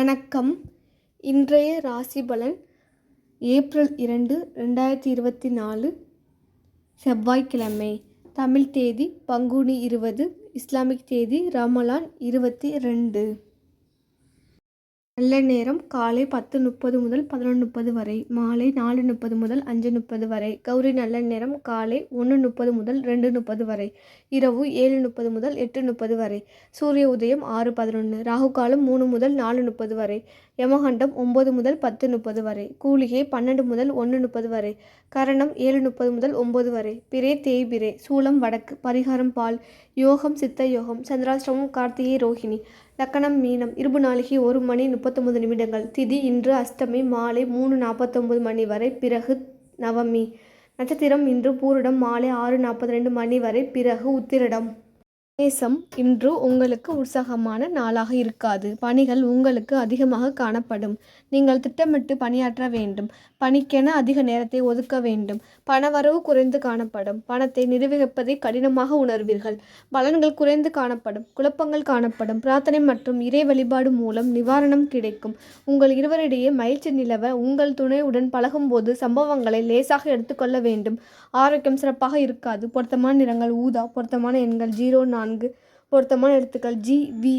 வணக்கம். இன்றைய ராசி பலன் ஏப்ரல் இரண்டு ரெண்டாயிரத்தி இருபத்தி நாலு செவ்வாய்க்கிழமை. தமிழ் தேதி பங்குனி இருபது இஸ்லாமிக் தேதி ரமலான் இருபத்தி ரெண்டு. நல்ல நேரம் காலை பத்து முப்பது முதல் பதினொன்று முப்பது வரை மாலை நாலு முப்பது முதல் அஞ்சு முப்பது வரை கௌரி நல்ல நேரம் காலை ஒன்று முப்பது முதல் ரெண்டு முப்பது வரை இரவு ஏழு முப்பது முதல் எட்டு முப்பது வரை சூரிய உதயம் ஆறு பதினொன்று ராகு காலம் மூணு முதல் நாலு முப்பது வரை யமகண்டம் ஒம்பது முதல் பத்து முப்பது வரை கூலிகை பன்னெண்டு முதல் ஒன்று முப்பது வரை கரணம் ஏழு முப்பது முதல் ஒம்பது வரை பிரே தேய்பிரே சூலம் வடக்கு பரிகாரம் பால் யோகம் சித்த யோகம் சந்திராஷ்டமம் கார்த்திகை ரோஹிணி லக்கணம் மீனம். இருபு நாளைக்கு ஒரு மணி முப்பத்தொம்பது நிமிடங்கள். திதி இன்று அஷ்டமி மாலை மூணு நாற்பத்தொம்பது மணி வரை பிறகு நவமி. நட்சத்திரம் இன்று பூரிடம் மாலை ஆறு நாற்பத்தி ரெண்டு மணி வரை பிறகு உத்திரடம். நேசம் இன்று உங்களுக்கு உற்சாகமான நாளாக இருக்காது. பணிகள் உங்களுக்கு அதிகமாக காணப்படும். நீங்கள் திட்டமிட்டு பணியாற்ற வேண்டும். பணிக்கென அதிக நேரத்தை ஒதுக்க வேண்டும். பணவரவு குறைந்து காணப்படும். பணத்தை நிர்வகிப்பதை கடினமாக உணர்வீர்கள். பலன்கள் குறைந்து காணப்படும். குழப்பங்கள் காணப்படும். பிரார்த்தனை மற்றும் இறை வழிபாடு மூலம் நிவாரணம் கிடைக்கும். உங்கள் இருவரிடையே மகிழ்ச்சி நிலவ உங்கள் துணையுடன் பழகும்போது சம்பவங்களை லேசாக எடுத்துக்கொள்ள வேண்டும். ஆரோக்கியம் சிறப்பாக இருக்காது. பொருத்தமான நிறங்கள் ஊதா. பொருத்தமான எண்கள் ஜீரோ நான்கு பொருத்தமான எழுத்துக்கள் ஜி வி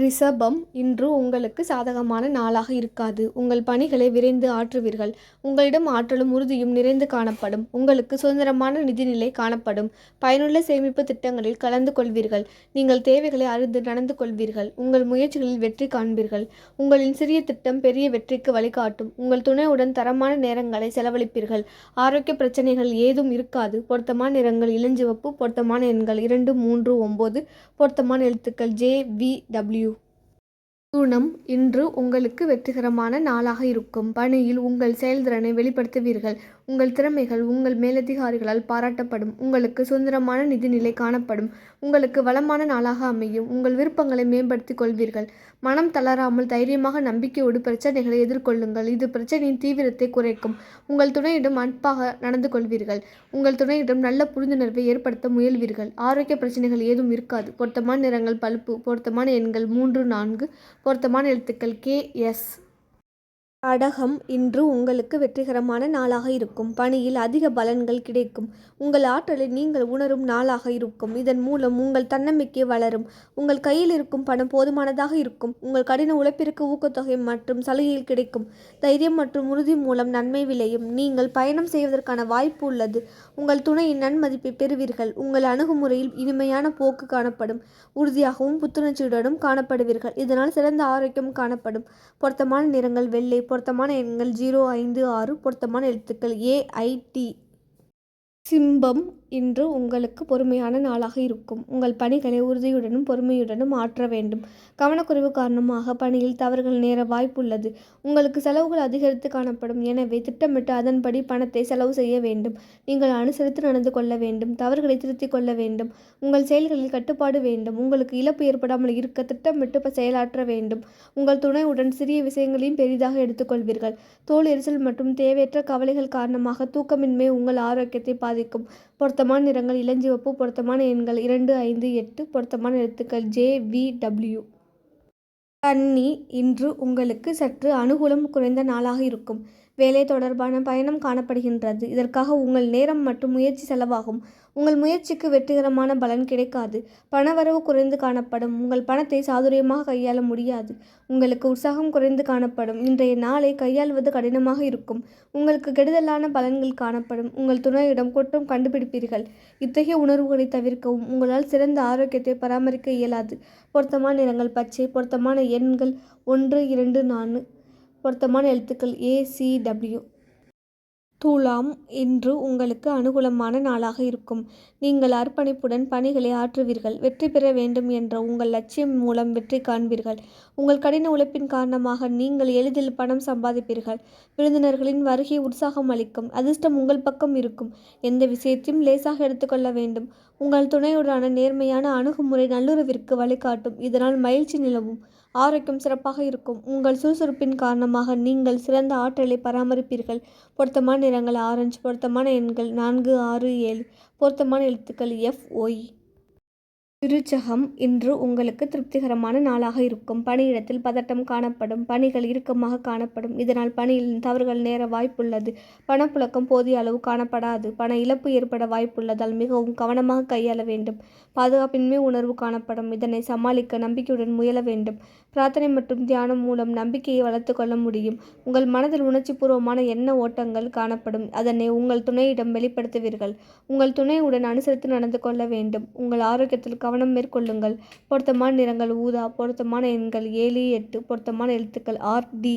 ரிஷபம் இன்று உங்களுக்கு சாதகமான நாளாக இருக்காது. உங்கள் பணிகளை விரைந்து ஆற்றுவீர்கள். உங்களிடம் ஆற்றலும் உறுதியும் நிறைந்து காணப்படும். உங்களுக்கு சுதந்திரமான நிதிநிலை காணப்படும். பயனுள்ள சேமிப்பு திட்டங்களில் கலந்து கொள்வீர்கள். நீங்கள் தேவைகளை அறிந்து நடந்து கொள்வீர்கள். உங்கள் முயற்சிகளில் வெற்றி காண்பீர்கள். உங்களின் சிறிய திட்டம் பெரிய வெற்றிக்கு வழிகாட்டும். உங்கள் துணையுடன் தரமான நேரங்களை செலவழிப்பீர்கள். ஆரோக்கிய பிரச்சனைகள் ஏதும் இருக்காது. பொருத்தமான நிறங்கள் இளஞ்சிவப்பு பொருத்தமான எண்கள் இரண்டு மூன்று ஒம்பது பொருத்தமான எழுத்துக்கள் ஜே வி டபிள்யூ தூணம் இன்று உங்களுக்கு வெற்றிகரமான நாளாக இருக்கும். பணியில் உங்கள் செயல்திறனை வெளிப்படுத்துவீர்கள். உங்கள் திறமைகள் உங்கள் மேலதிகாரிகளால் பாராட்டப்படும். உங்களுக்கு சுதந்திரமான நிதிநிலை காணப்படும். உங்களுக்கு வளமான நாளாக அமையும். உங்கள் விருப்பங்களை மேம்படுத்திக் கொள்வீர்கள். மனம் தளராமல் தைரியமாக நம்பிக்கையோடு பிரச்சனைகளை எதிர்கொள்ளுங்கள். இது பிரச்சனையின் தீவிரத்தை குறைக்கும். உங்கள் துணையிடம் அன்பாக நடந்து கொள்வீர்கள். உங்கள் துணையிடம் நல்ல புரிந்துணர்வை ஏற்படுத்த முயல்வீர்கள். ஆரோக்கிய பிரச்சனைகள் ஏதும் இருக்காது. பொருத்தமான நிறங்கள் பழுப்பு பொருத்தமான எண்கள் மூன்று நான்கு பொருத்தமான எழுத்துக்கள் கே எஸ். கடகம் இன்று உங்களுக்கு வெற்றிகரமான நாளாக இருக்கும். பணியில் அதிக பலன்கள் கிடைக்கும். உங்கள் ஆற்றலை நீங்கள் உணரும் நாளாக இருக்கும். இதன் மூலம் உங்கள் தன்னம்பிக்கை வளரும். உங்கள் கையில் இருக்கும் பணம் போதுமானதாக இருக்கும். உங்கள் கடின உழைப்பிற்கு ஊக்கத்தொகை மற்றும் சலுகைகள் கிடைக்கும். தைரியம் மற்றும் உறுதி மூலம் நன்மை விளையும். நீங்கள் பயணம் செய்வதற்கான வாய்ப்பு உள்ளது. உங்கள் துணையின் நன்மதிப்பை பெறுவீர்கள். உங்கள் அணுகுமுறையில் இனிமையான போக்கு காணப்படும். உறுதியாகவும் புத்துணர்ச்சியுடனும் காணப்படுவீர்கள். இதனால் சிறந்த ஆரோக்கியம் காணப்படும். பொருத்தமான நிறங்கள் வெள்ளை பொருத்தமான எண்கள் ஜீரோ ஐந்து ஆறு பொருத்தமான எழுத்துக்கள் ஏஐடி சிம்பம் இன்று உங்களுக்கு பொறுமையான நாளாக இருக்கும். உங்கள் பணிகளை உறுதியுடனும் பொறுமையுடனும் ஆற்ற வேண்டும். கவனக்குறைவு காரணமாக பணியில் தவறுகள் நேர வாய்ப்புள்ளது. உங்களுக்கு செலவுகள் அதிகரித்து காணப்படும். எனவே திட்டமிட்டு அதன்படி பணத்தை செலவு செய்ய வேண்டும். நீங்கள் அனுசரித்து நடந்து கொள்ள வேண்டும். தவறுகளை திருத்திக் கொள்ள வேண்டும். உங்கள் செயல்களில் கட்டுப்பாடு வேண்டும். உங்களுக்கு இழப்பு ஏற்படாமல் இருக்க திட்டமிட்டு செயலாற்ற வேண்டும். உங்கள் துணையுடன் சிறிய விஷயங்களையும் பெரிதாக எடுத்துக்கொள்வீர்கள். தோல் எரிச்சல் மற்றும் தேவையற்ற கவலைகள் காரணமாக தூக்கமின்மை உங்கள் ஆரோக்கியத்தை பாதிக்கும். பொருத்த பொருத்தமான நிறங்கள் இளஞ்சிவப்பு பொருத்தமான எண்கள் இரண்டு ஐந்து எட்டு பொருத்தமான எழுத்துக்கள் ஜே வி டபிள்யூ. கன்னி இன்று உங்களுக்கு சற்று அனுகூலம் குறைந்த நாளாக இருக்கும். வேலை தொடர்பான பயணம் காணப்படுகின்றது. இதற்காக உங்கள் நேரம் மற்றும் முயற்சி செலவாகும். உங்கள் முயற்சிக்கு வெற்றிகரமான பலன் கிடைக்காது. பணவரவு குறைந்து காணப்படும். உங்கள் பணத்தை சாதுரியமாக கையாள முடியாது. உங்களுக்கு உற்சாகம் குறைந்து காணப்படும். இன்றைய நாளை கையாள்வது கடினமாக இருக்கும். உங்களுக்கு கெடுதலான பலன்கள் காணப்படும். உங்கள் துணையிடம் குற்றம் கண்டுபிடிப்பீர்கள். இத்தகைய உணர்வுகளை தவிர்க்கவும் உங்களால் சிறந்த ஆரோக்கியத்தை பராமரிக்க இயலாது. பொருத்தமான நிறங்கள் பச்சை. பொருத்தமான எண்கள் ஒன்று இரண்டு நான்கு. பொருத்தமான எழுத்துக்கள் ஏசிடபிள்யூ டபிள்யூ துலாம் இன்று உங்களுக்கு அனுகூலமான நாளாக இருக்கும். நீங்கள் அர்ப்பணிப்புடன் பணிகளை ஆற்றுவீர்கள். வெற்றி பெற வேண்டும் என்ற உங்கள் லட்சியம் மூலம் வெற்றி காண்பீர்கள். உங்கள் கடின உழைப்பின் காரணமாக நீங்கள் எளிதில் பணம் சம்பாதிப்பீர்கள். விருந்தினர்களின் வருகை உற்சாகம் அளிக்கும். அதிர்ஷ்டம் உங்கள் பக்கம் இருக்கும். எந்த விஷயத்தையும் லேசாக எடுத்துக்கொள்ள வேண்டும். உங்கள் துணையுடனான நேர்மையான அணுகுமுறை நல்லுறவிற்கு வழிகாட்டும். இதனால் மகிழ்ச்சி நிலவும். ஆரோக்கியம் சிறப்பாக இருக்கும். உங்கள் சுறுசுறுப்பின் காரணமாக நீங்கள் சிறந்த ஆற்றலை பராமரிப்பீர்கள். பொருத்தமான நிறங்கள் ஆரஞ்சு பொருத்தமான எண்கள் நான்கு ஆறு ஏழு. பொருத்தமான எழுத்துக்கள் எஃப் ஒய் விருச்சகம் இன்று உங்களுக்கு திருப்திகரமான நாளாக இருக்கும். பணியிடத்தில் பதட்டம் காணப்படும். பணிகள் இறுக்கமாக காணப்படும். இதனால் பணியில் தவறுகள் நேர வாய்ப்புள்ளது. பணப்புழக்கம் போதிய அளவு காணப்படாது. பண இழப்பு ஏற்பட வாய்ப்புள்ளதால் மிகவும் கவனமாக கையாள வேண்டும். பாதுகாப்பின்மை உணர்வு காணப்படும். இதனை சமாளிக்க நம்பிக்கையுடன் முயல வேண்டும். பிரார்த்தனை மற்றும் தியானம் மூலம் நம்பிக்கையை வளர்த்து கொள்ள முடியும். உங்கள் மனதில் உணர்ச்சிபூர்வமான எண்ண ஓட்டங்கள் காணப்படும். அதனை உங்கள் துணையிடம் வெளிப்படுத்துவீர்கள். உங்கள் துணையுடன் அனுசரித்து நடந்து கொள்ள வேண்டும். உங்கள் ஆரோக்கியத்தில் கவனம் மேற்கொள்ளுங்கள். பொருத்தமான நிறங்கள் ஊதா பொருத்தமான எண்கள் ஏழு எட்டு பொருத்தமான எழுத்துக்கள் ஆர் டி.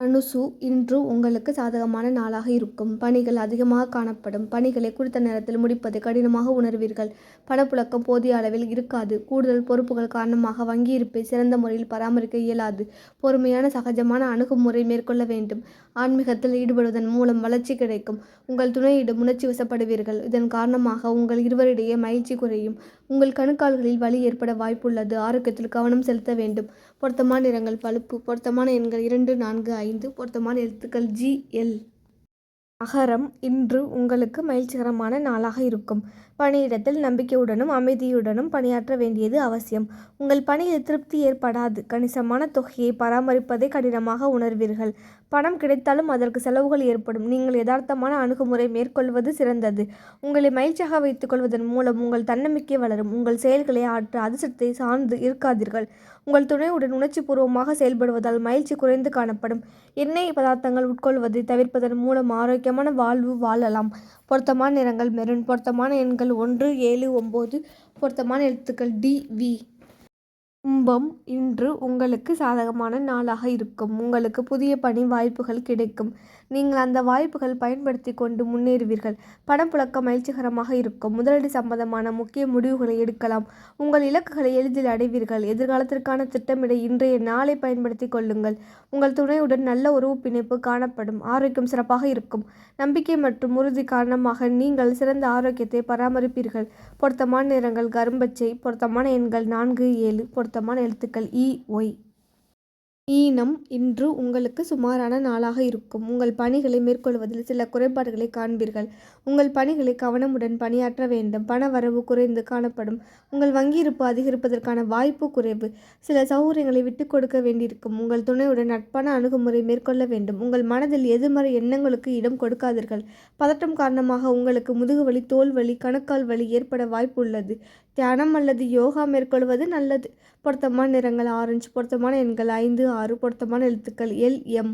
அனுசு இன்று உங்களுக்கு சாதகமான நாளாக இருக்கும். பணிகள் அதிகமாக காணப்படும். பணிகளை குறித்த நேரத்தில் முடிப்பதை கடினமாக உணர்வீர்கள். பணப்புழக்கம் போதிய அளவில் இருக்காது. கூடுதல் பொறுப்புகள் காரணமாக வங்கி இருப்பை சிறந்த முறையில் பராமரிக்க இயலாது. பொறுமையான சகஜமான அணுகுமுறை மேற்கொள்ள வேண்டும். ஆன்மீகத்தில் ஈடுபடுவதன் மூலம் வளர்ச்சி கிடைக்கும். உங்கள் துணையிடம் உணர்ச்சி வசப்படுவீர்கள். இதன் காரணமாக உங்கள் இருவரிடையே மகிழ்ச்சி குறையும். உங்கள் கணுக்கால்களில் வலி ஏற்பட வாய்ப்புள்ளது. ஆரோக்கியத்தில் கவனம் செலுத்த வேண்டும். பொருத்தமான நிறங்கள் பழுப்பு பொருத்தமான எண்கள் இரண்டு நான்கு ஐந்து பொருத்தமான எழுத்துக்கள் ஜி எல் அகரம் இன்று உங்களுக்கு மகிழ்ச்சிகரமான நாளாக இருக்கும். பணியிடத்தில் நம்பிக்கையுடனும் அமைதியுடனும் பணியாற்ற வேண்டியது அவசியம். உங்கள் பணியில் திருப்தி ஏற்படாது. கணிசமான தொகையை பராமரிப்பதை கடினமாக உணர்வீர்கள். பணம் கிடைத்தாலும் அதற்கு செலவுகள் ஏற்படும். நீங்கள் யதார்த்தமான அணுகுமுறை மேற்கொள்வது சிறந்தது. உங்களை மகிழ்ச்சியாக வைத்துக் கொள்வதன் மூலம் உங்கள் தன்னம்பிக்கை வளரும். உங்கள் செயல்களை ஆற்ற அதிர்ஷ்டத்தை சார்ந்து இருக்காதீர்கள். உங்கள் துணையுடன் உணர்ச்சிபூர்வமாக செயல்படுவதால் மகிழ்ச்சி குறைந்து காணப்படும். எண்ணெய் பதார்த்தங்கள் உட்கொள்வதை தவிர்ப்பதன் மூலம் ஆரோக்கியமான வாழ்வு வாழலாம். பொருத்தமான நிறங்கள் மெரூன். பொருத்தமான எண்கள் ஒன்று ஏழு ஒம்பது. பொருத்தமான எழுத்துக்கள் டி வி. கும்பம் இன்று உங்களுக்கு சாதகமான நாளாக இருக்கும். உங்களுக்கு புதிய பணி வாய்ப்புகள் கிடைக்கும். நீங்கள் அந்த வாய்ப்புகள் பயன்படுத்தி கொண்டு முன்னேறுவீர்கள். பணப்புழக்கம் மகிழ்ச்சிகரமாக இருக்கும். முதலீடு சம்பந்தமான முக்கிய முடிவுகளை எடுக்கலாம். உங்கள் இலக்குகளை எளிதில் அடைவீர்கள். எதிர்காலத்திற்கான திட்டமிட இன்றைய நாளை பயன்படுத்தி கொள்ளுங்கள். உங்கள் துணையுடன் நல்ல உறவு பிணைப்பு காணப்படும். ஆரோக்கியம் சிறப்பாக இருக்கும். நம்பிக்கை மற்றும் உறுதி காரணமாக நீங்கள் சிறந்த ஆரோக்கியத்தை பராமரிப்பீர்கள். பொருத்தமான நிறங்கள் கரும்பச்சை பொருத்தமான எண்கள் நான்கு ஏழு பொருத்தமான எழுத்துக்கள் இ ஒய். ஈனம் இன்று உங்களுக்கு சுமாரான நாளாக இருக்கும். உங்கள் பணிகளை மேற்கொள்வதில் சில குறைபாடுகளை காண்பீர்கள். உங்கள் பணிகளை கவனமுடன் பணியாற்ற வேண்டும். பண வரவு குறைந்து காணப்படும். உங்கள் வங்கி இருப்பு அதிகரிப்பதற்கான வாய்ப்பு குறைவு. சில சௌகரியங்களை விட்டு கொடுக்க வேண்டியிருக்கும். உங்கள் துணையுடன் நட்பான அணுகுமுறை மேற்கொள்ள வேண்டும். உங்கள் மனதில் எதிர்மறை எண்ணங்களுக்கு இடம் கொடுக்காதீர்கள். பதட்டம் காரணமாக உங்களுக்கு முதுகுவலி தோல் வலி கணுக்கால் வலி ஏற்பட வாய்ப்பு உள்ளது. தியானம் அல்லது யோகா மேற்கொள்வது நல்லது. பொருத்தமான நிறங்கள் ஆரஞ்சு பொருத்தமான எண்கள் ஐந்து ஆறு பொருத்தமான எழுத்துக்கள் எல் எம்.